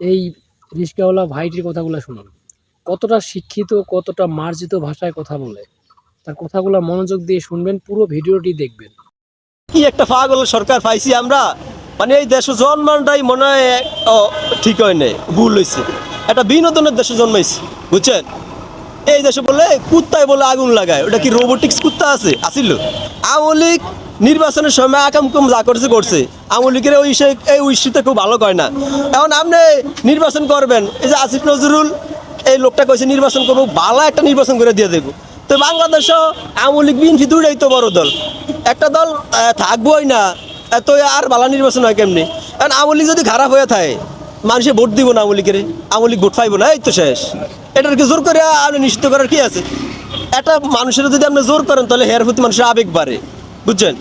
এই রিস্কাওয়ালা ভাইটির কথাগুলো শুনুন। কতটা শিক্ষিত, কতটা মার্জিত ভাষায় কথা বলে, তার কথাগুলো মনোযোগ দিয়ে শুনবেন, পুরো ভিডিওটি দেখবেন। কি একটা পাগল সরকার পাইছি আমরা? মানে এই দেশে জন্মানটাই মনে হয় ঠিক হয় নাই, ভুল হয়েছে একটা বিনোদনের দেশে জন্মাইছি, বুঝছেন? এই দেশে বলে কুত্তায় বলে আগুন লাগায়, ওটা কি রোবোটিক্স কুত্তা আছে? আসিল? আওয়ামী লীগ নির্বাচনের সময় আকাম কুম যা করছে করছে। আওয়ামী লীগের ওই এই উইসিতে খুব ভালো কয় না। এখন আপনি নির্বাচন করবেন, এই যে আসিফ নজরুল, এই লোকটা কইছে নির্বাচন করব, ভালো একটা নির্বাচন করে দিয়ে দেবো। তো বাংলাদেশও আওয়ামী লীগ বিএনপি দুইটাই তো বড় দল। একটা দল থাকবোই না তো আর ভালো নির্বাচন হয় কেমনি? কারণ আওয়ামী লীগ যদি খারাপ হয়ে থাকে, মানুষে ভোট দিব না আওয়ামী লীগের আওয়ামী লীগ ভোট পাইব না, এই তো শেষ। এটার কি জোর করে আপনি নিশ্চিত করার কি আছে? একটা মানুষের যদি আপনি জোর করেন, তাহলে হের প্রতি মানুষের আবেগ বাড়ে। বুঝছেন?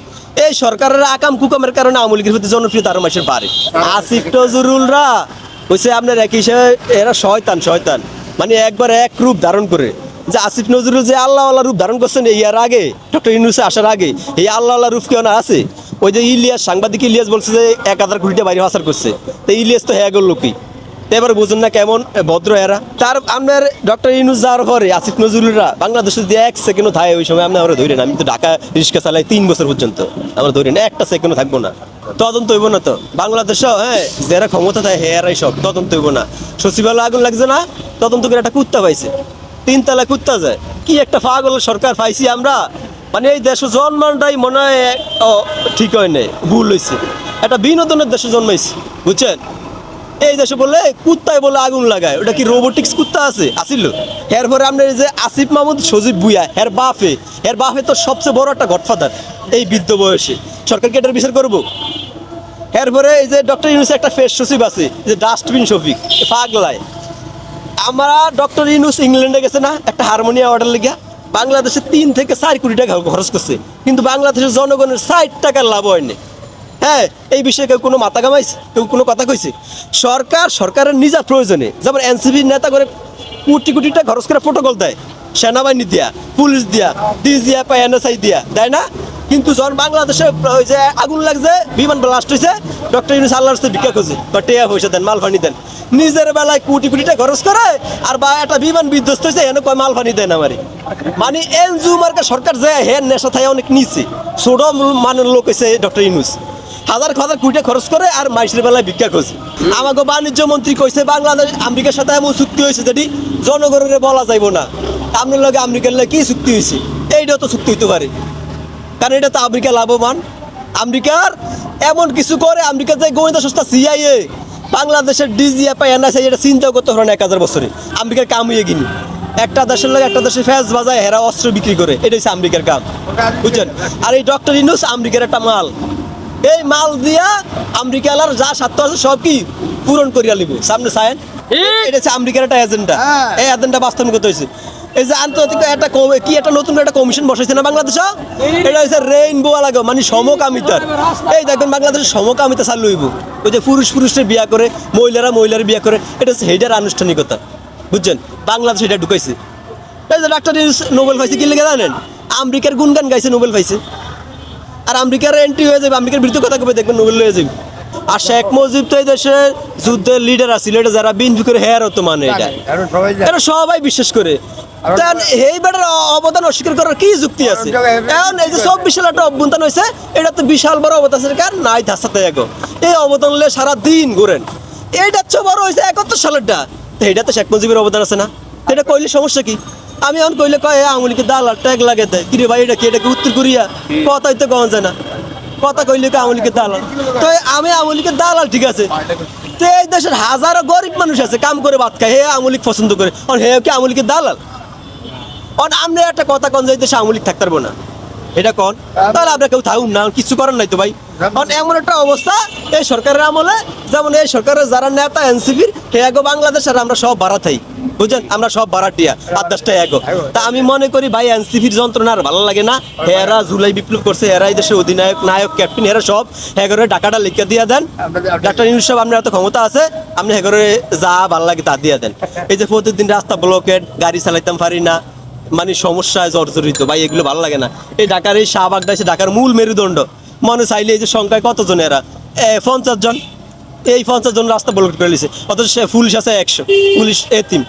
এই সরকারের আকাম কুকামের কারণে আওয়ামী লীগের প্রতি জনপ্রিয়তা আরও মানুষের বাড়ে। আসিফ নজরুলরা হচ্ছে আপনার এক হিসেবে এরা শয়তান শয়তান। মানে একবার এক রূপ ধারণ করে। যে আসিফ নজরুল যে আল্লাহ আল্লাহ রূপ ধারণ করছেন, এই ইয়ার আগে, ডক্টর ইউনুসে আসার আগে, এই আল্লাহ আল্লাহ রূপ কেউ না আছে? ওই যে ইলিয়াস, সাংবাদিক ইলিয়াস বলছে যে এক হাজার কোটি টাকা বাইরে হাসার করছে। তো ইলিয়াস তো হ্যাঁ গেল লোকই এবার বুঝুন না কেমন ভদ্র এরা। তার, আপনার ডক্টর ইউনুস যাওয়ার পরে আসিফ নজরুলরা বাংলাদেশে যদি এক সেকেন্ডও থাকে, ওই সময় আপনি আমরা ধরেন, আমি তো ঢাকা রিক্সা চালাই তিন বছর পর্যন্ত। আমরা ধরি না একটা সেকেন্ডও থাকব না। তদন্ত হইব না তো। বাংলাদেশও হ্যাঁ যারা ক্ষমতা থাকে হেয়ারাই সব। তদন্ত হইব না। সচিবালয় আগুন লাগছে না? তদন্ত করে একটা কুত্তা পাইছে। তিনতলা কুত্তা যায় কি একটা পাগল সরকার পাইছি আমরা? মানে এই দেশে জন্মানটাই মনে হয় ঠিক হয় নাই, ভুল হয়েছে একটা বিনোদনের দেশে জন্মাইছি, বুঝছেন? এই দেশে বলে কুত্তায় বলে আগুন লাগায়। ওটা কি রোবোটিক্স কুত্তা আছে? আসিল। এরপরে আপনার যে আসিফ মাহমুদ, সজীব বুয়া এর বাফে এর বাফে তো সবচেয়ে বড় একটা গডফাদার এই বৃদ্ধ বয়সে। সরকারকে এটার বিচার করব? এরপরে এই যে ডক্টর ইউনুস একটা ফেস সচিব আছে যে ডাস্টবিন শফিক পাগলায়। আমরা ডক্টর ইউনুস ইংল্যান্ডে গেছে না, একটা হারমোনিয়াম অর্ডার লেগে। বাংলাদেশে তিন থেকে চার কোটি টাকা খরচ করছে। কিন্তু বাংলাদেশের জনগণের ষাট টাকার লাভ হয়নি। হ্যাঁ এই বিষয়ে কেউ কোনো মাথা কামাইছে কেউ কোনো কথা কইছে? সরকার, সরকারের নিজা প্রয়োজনে যেমন এনসিপির নেতা করে কোটি কোটিটা খরচ করে প্রোটোকল দেয়, সেনাবাহিনী দিয়া, পুলিশ দিয়া ডিজ দিয়া পাই এনএসআই দিয়া, দেয় না? কিন্তু যখন বাংলাদেশে ওই যে আগুন লাগছে, বিমান ব্লাস্ট হয়েছে ডক্টর ইউনুস আল্লাহর সাথে ভিক্ষা খুঁজে বা টেয়া পয়সা দেন মাল ফানি দেন। নিজের বেলায় কোটি কোটি টাকা খরচ করে, আর বা একটা বিমান বিধ্বস্ত হয়েছে এনে কয় মাল ফানি দেন আমারে। মানে এনজিও মার্কা সরকার যে হের নেশা থাকে অনেক নিচে ছোট মানের লোক হয়েছে ডক্টর ইউনুস। হাজার হাজার কোটি খরচ করে আর মাইসের বেলায় ভিক্ষা করছে। আমাকে বাণিজ্য মন্ত্রী কইছে, বাংলাদেশ, আমেরিকার সাথে এমন চুক্তি হয়েছে যেটি জনগণের বলা যাইব না। আপনার লগে আমেরিকার লগে কি চুক্তি হয়েছে? এইটাও তো চুক্তি হইতে পারে। কারণ এটা তো আমেরিকা লাভবান। আমেরিকার এমন কিছু করে, আমেরিকার যে গোয়েন্দা সংস্থা সিআইএ বাংলাদেশের ডিজিএফআই এনআইসি এটা চিন্তাও করতে পারে না এক হাজার বছরে। আমেরিকার কাম হয়ে গিনি। একটা দেশের লোক একটা দেশে ফ্যাস বাজায় হেরা অস্ত্র বিক্রি করে। এটা হচ্ছে আমেরিকার কাম। বুঝছেন? আর এই ডক্টর ইনুস আমেরিকার একটা মাল। এই মাল দিয়া আমেরিকালার যা স্বার্থ আছে সব কি পূরণ করিয়া লিব। সামনে সায়েন এটা হচ্ছে আমেরিকার একটা এজেন্ডা এই এজেন্ডা বাস্তবায়ন করতে হয়েছে। এই যে আন্তর্জাতিক একটা কি একটা নতুন একটা কমিশন বসাইছে না বাংলাদেশ? এটা হচ্ছে রেইনবো লাগো মানে সমকামিতার। এই দেখবেন বাংলাদেশের সমকামিতা চালু হইব। ওই যে পুরুষ পুরুষের বিয়া করে মহিলারা মহিলার বিয়া করে এটা হচ্ছে হেইটার আনুষ্ঠানিকতা। বুঝছেন? বাংলাদেশ এটা ঢুকাইছে। এই যে ডাক্তার নোবেল পাইছে কি লেগে জানেন? আমেরিকার গুনগান গাইছে নোবেল পাইছে। আর আমেরিকার এন্ট্রি হয়ে যাবে আমেরিকার বিরুদ্ধে কথা কবে দেখবেন? নোবেল হয়ে যাবে। আর শেখ মুজিব তো এই দেশে যুদ্ধের লিডার আছিল এটা যারা বিএনপি করে হেয়ার হতো মানে এটা। এটা সবাই বিশ্বাস করে। এই বেটার অবদান অস্বীকার করার কি যুক্তি আছে? এখন এই যে চব্বিশ সালে একটা অভ্যন্তর হয়েছে এটা তো বিশাল বড় অবদান আছে কার নাই ধাসাতে এগো এই অবদান হলে সারা দিন ঘুরেন। এইটা চেয়ে বড় হয়েছে একাত্তর সালেরটা। তো এটা তো শেখ মুজিবের অবদান আছে না। এটা কইলে সমস্যা কি? আমি এখন কইলে কয় আঙুলিকে দাল দালাল ট্যাগ লাগে দেয় কিরে ভাই, এটা কি এটা কি উত্তর কোরিয়া? কথাই তো যায় না। কথা কইলে কি আঙুলিকে দালাল? তো আমি আঙুলিকে দালাল, ঠিক আছে? তো এই দেশের হাজারো গরিব মানুষ আছে, কাম করে ভাত খায়, হে আঙুলিক পছন্দ করে। আর হে কি আঙুলিকে দালাল? অন আমরা একটা কথা কন যাইতে দেশে আমলিক থাকতে পারব না। এটা কন? তাহলে আমরা কেউ থাকুন না, কিছু করার নাই তো ভাই। কারণ এমন একটা অবস্থা, এই সরকারের আমলে, যেমন এই সরকারের যারা নেতা, এনসিপির হে এগো বাংলাদেশ আর আমরা সব ভাড়াতাই বুঝছেন? আমরা সব ভাড়াটিয়া আট দশটা এগো তা আমি মনে করি ভাই, এনসিপির যন্ত্রণা আর ভালো লাগে না। হেরা জুলাই বিপ্লব করছে এই দেশের অধিনায়ক, নায়ক, ক্যাপ্টেন এরা সব। হেগরে ডাকাটা লিখে দিয়ে দেন। ডাক্তার ইউনুস সাহেব, আপনার এত ক্ষমতা আছে, আপনি হেগরে যা ভালো লাগে তা দিয়ে দেন। এই যে প্রতিদিন রাস্তা ব্লকেট গাড়ি চালাইতাম পারি না। মানে সমস্যায় জর্জরিত। ভাই, এগুলো ভালো লাগে না। এই ঢাকার এই শাহবাগটা হচ্ছে ঢাকার মূল মেরুদণ্ড। মনে চাইলে এই যে সংখ্যায় কতজন এরা? পঞ্চাশ জন। এই পঞ্চাশ জন রাস্তা ব্লক অথচ সে পুলিশ আছে একশো। পুলিশ এতিম।